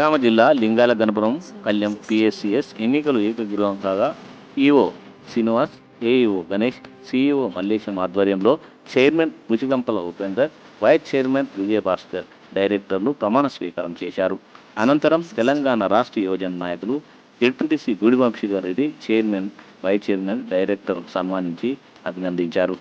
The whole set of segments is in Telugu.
జనగామ జిల్లా లింగాల గణపురం కళ్యాణ్ పిఎస్సిఎస్ ఎన్నికలు ఏకగ్రీవం కాగా EO Srinivas AEO Ganesh CEO Mallesham ఆధ్వర్యంలో chairman Ruchigampala Upender vice chairman Vijayabhaskar డైరెక్టర్లు ప్రమాణ స్వీకారం చేశారు. అనంతరం తెలంగాణ రాష్ట్ర యోజన నాయకులు ఎల్పిటిసి గుడివంశీధర్ గారి చైర్మన్ వైస్ చైర్మన్ డైరెక్టర్ సన్మానించి అభినందించారు.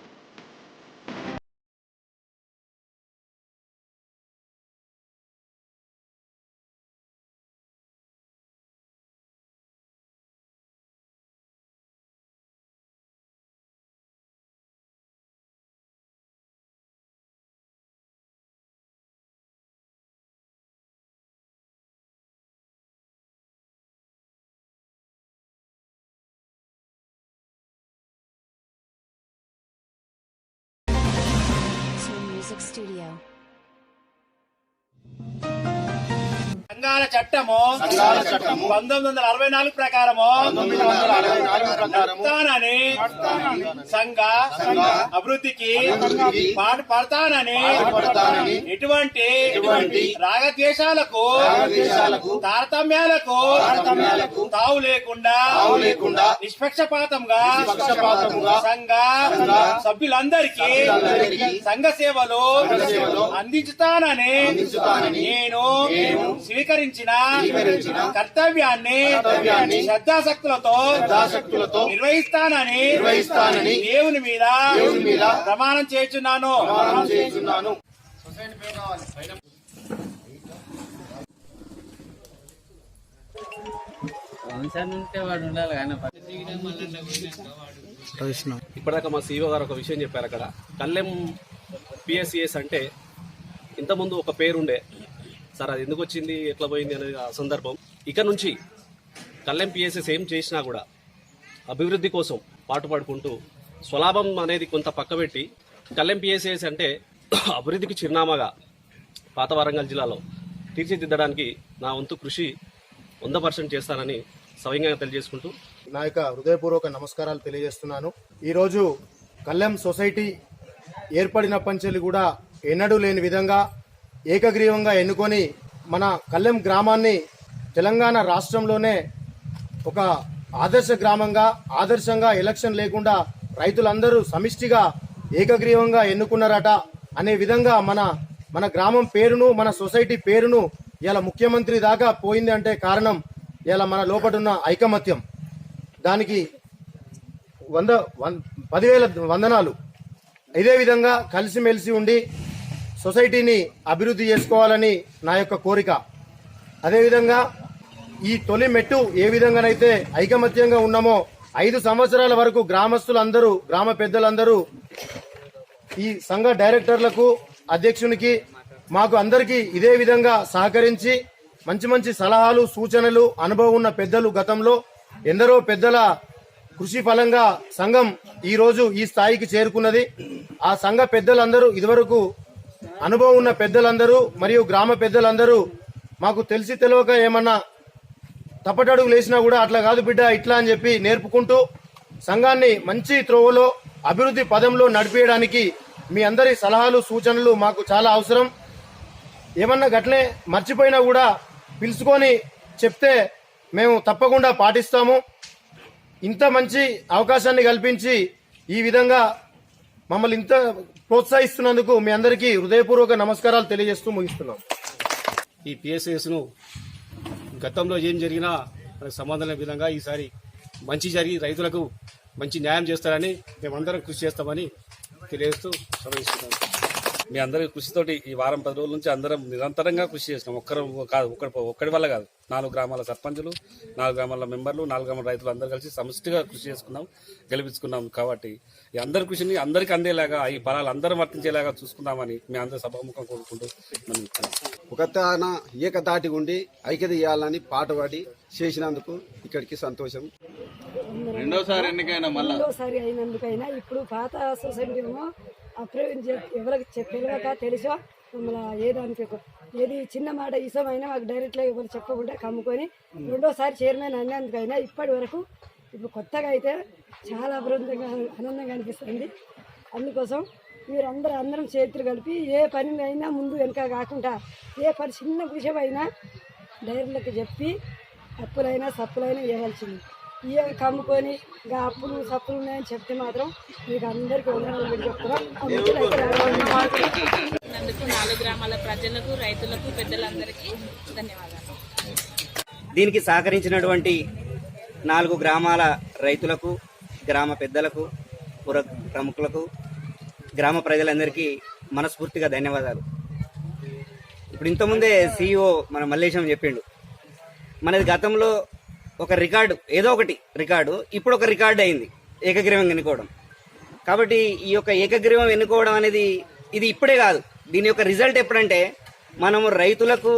Studio. సంఘాల చట్టము పంతొమ్మిది వందల అరవై నాలుగు ప్రకారము నడుపుతానని సంఘ అభివృద్ధికి పాటు పడతానని ఎటువంటి రాగద్వేషాలకు తారతమ్యాలకు తావు లేకుండా నిష్పక్షపాతంగా సంఘ సభ్యులందరికీ సంఘ సేవలు అందించుతానని నేను నేను స్వీకరించిన కర్తవ్యాన్ని శ్రద్ధాశక్తులతో శ్రద్ధాశక్తులతో నిర్వహిస్తానని నిర్వహిస్తానని దేవుని మీద దేవుని మీద ప్రమాణం చేస్తున్నాను ఇప్పటిదాకా మా సీఓ గారు ఒక విషయం చెప్పారు అక్కడ. కల్లెం పిఎస్సిఎస్ అంటే ఇంతకుముందు ఒక పేరుండే. సార్ అది ఎందుకు వచ్చింది? ఎట్లా పోయింది? అనేది ఆ సందర్భం. ఇక నుంచి కల్లెం పిఎస్ఎస్ ఏం చేసినా కూడా అభివృద్ధి కోసం పాటుపడుకుంటూ స్వలాభం అనేది కొంత పక్కబెట్టి కల్లెం పిఎస్ఎస్ అంటే అభివృద్ధికి చిరునామాగా పాత వరంగల్ జిల్లాలో తీర్చిదిద్దడానికి నా వంతు కృషి వంద పర్సెంట్ చేస్తానని సవ్యంగా తెలియజేసుకుంటూ నా యొక్క హృదయపూర్వక నమస్కారాలు తెలియజేస్తున్నాను. ఈరోజు కళ్యాణ్ సొసైటీ ఏర్పడినప్పటి నుంచి కూడా ఎన్నడూ లేని విధంగా ఏకగ్రీవంగా ఎన్నుకొని మన కల్లెం గ్రామాన్ని తెలంగాణ రాష్ట్రంలోనే ఒక ఆదర్శ గ్రామంగా ఆదర్శంగా ఎలక్షన్ లేకుండా రైతులందరూ సమిష్టిగా ఏకగ్రీవంగా ఎన్నుకున్నారట అనే విధంగా మన మన గ్రామం పేరును మన సొసైటీ పేరును ఇలా ముఖ్యమంత్రి దాకా పోయింది అంటే కారణం ఇలా మన లోపటున్న ఐకమత్యం. దానికి వంద వన్- పదివేల వందనాలు. ఇదే విధంగా కలిసిమెలిసి ఉండి సొసైటీని అభివృద్ధి చేసుకోవాలని నా యొక్క కోరిక. అదేవిధంగా ఈ తొలి మెట్టు ఏ విధంగానైతే ఐకమత్యంగా ఉన్నామో ఐదు సంవత్సరాల వరకు గ్రామస్తులందరూ గ్రామ పెద్దలందరూ ఈ సంఘ డైరెక్టర్లకు అధ్యక్షునికి మాకు అందరికీ ఇదే విధంగా సహకరించి మంచి మంచి సలహాలు సూచనలు అనుభవం ఉన్న పెద్దలు గతంలో ఎందరో పెద్దల కృషి ఫలంగా సంఘం ఈ రోజు ఈ స్థాయికి చేరుకున్నది. ఆ సంఘ పెద్దలందరూ ఇదివరకు అనుభవం ఉన్న పెద్దలందరూ మరియు గ్రామ పెద్దలందరూ మాకు తెలిసి తెలియక ఏమన్నా తప్పటడుగు లేసినా కూడా అట్లా కాదు బిడ్డ ఇట్లా అని చెప్పి నేర్పుకుంటూ సంఘాన్ని మంచి త్రోవలో అభివృద్ధి పదంలో నడిపేయడానికి మీ అందరి సలహాలు సూచనలు మాకు చాలా అవసరం. ఏమన్నా గట్లే మర్చిపోయినా కూడా పిలుచుకొని చెప్తే మేము తప్పకుండా పాటిస్తాము. ఇంత మంచి అవకాశాన్ని కల్పించి ఈ విధంగా మమ్మల్ని ఇంత ప్రోత్సహిస్తున్నందుకు మీ అందరికీ హృదయపూర్వక నమస్కారాలు తెలియజేస్తూ ముగిస్తున్నాం. ఈ పిఎస్ఎస్ను గతంలో ఏం జరిగినా మనకు సంబంధం విధంగా ఈసారి మంచి జరిగి రైతులకు మంచి న్యాయం చేస్తారని మేమందరం కృషి చేస్తామని తెలియజేస్తూ సమయిస్తున్నాం మీ అందరి కృషితోటి ఈ వారం పది రోజుల నుంచి అందరం నిరంతరంగా కృషి చేసినాం ఒక్కరు కాదు ఒక్కడి ఒక్కడి వల్ల కాదు. నాలుగు గ్రామాల సర్పంచులు నాలుగు గ్రామాల మెంబర్లు నాలుగు గ్రామాల రైతులు అందరూ కలిసి సమిష్టిగా కృషి చేసుకున్నాం గెలిపించుకున్నాం కాబట్టి ఈ అందరి కృషిని అందరికీ అందేలాగా ఈ ఫలాలు అందరూ వర్తించేలాగా చూసుకుందామని మీ అందరి సభాముఖం కోరుకుంటూ మనం ఇస్తున్నాం ఒక తాన ఏకతాటి ఉండి ఐక్యత ఇవ్వాలని పాటుపడి చేసినందుకు ఇక్కడికి సంతోషం. రెండోసారి ఎన్నికైనా మళ్ళా? రెండోసారి అయినందుకైనా ఇప్పుడు పాత సొసైటీ ఏమో అప్రూవ్ ఎవరికి చెప్పలేక తెలియక తెలుసో? మమ్మల్ని ఏదానికి ఏది చిన్న మాట ఇసమైనా మాకు డైరెక్ట్గా ఎవరు చెప్పకుండా కమ్ముకొని రెండోసారి చైర్మన్ అయినందుకైనా ఇప్పటి వరకు ఇప్పుడు కొత్తగా అయితే చాలా అభివృద్ధిగా ఆనందంగా అనిపిస్తుంది. అందుకోసం మీరందరూ అందరం చేతులు కలిపి ఏ పని అయినా ముందు వెనక కాకుండా ఏ పని చిన్న విషయమైనా డైరెక్ట్లకు డైరీలకు చెప్పి అప్పులైనా సప్పులైనా ఇవ్వాల్సింది ఇక కమ్ముకొని ఇంకా అప్పులు సప్పులు ఉన్నాయని చెప్తే మాత్రం మీకు అందరికీ వందనాలు నాలుగు గ్రామాల ప్రజలకు రైతులకు పెద్దలందరికీ ధన్యవాదాలు. దీనికి సహకరించినటువంటి నాలుగు గ్రామాల రైతులకు గ్రామ పెద్దలకు పుర ప్రముఖులకు గ్రామ ప్రజలందరికీ మనస్ఫూర్తిగా ధన్యవాదాలు. ఇప్పుడు ఇంతకుముందే సీఈఓ మన మల్లేశం చెప్పిండు. మనది గతంలో ఒక రికార్డు ఏదో ఒకటి రికార్డు ఇప్పుడు ఒక రికార్డు అయింది ఏకగ్రీవం ఎన్నుకోవడం. కాబట్టి ఈ యొక్క ఏకగ్రీవం ఎన్నుకోవడం అనేది ఇది ఇప్పుడే కాదు. దీని యొక్క రిజల్ట్ ఎప్పుడంటే మనము రైతులకు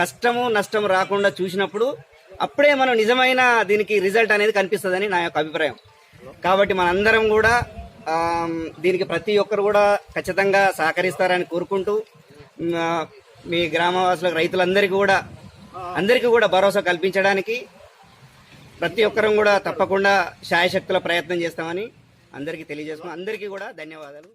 కష్టము నష్టం రాకుండా చూసినప్పుడు అప్పుడే మనం నిజమైన దీనికి రిజల్ట్ అనేది కనిపిస్తుందని నా యొక్క అభిప్రాయం. కాబట్టి మనందరం కూడా దీనికి ప్రతి ఒక్కరు కూడా ఖచ్చితంగా సహకరిస్తారని కోరుకుంటూ మీ గ్రామవాసులకు రైతులందరికీ కూడా అందరికీ కూడా భరోసా కల్పించడానికి ప్రతి ఒక్కరం కూడా తప్పకుండా శాయశక్తుల ప్రయత్నం చేస్తామని అందరికీ తెలియజేసుకున్నాం. అందరికీ కూడా ధన్యవాదాలు.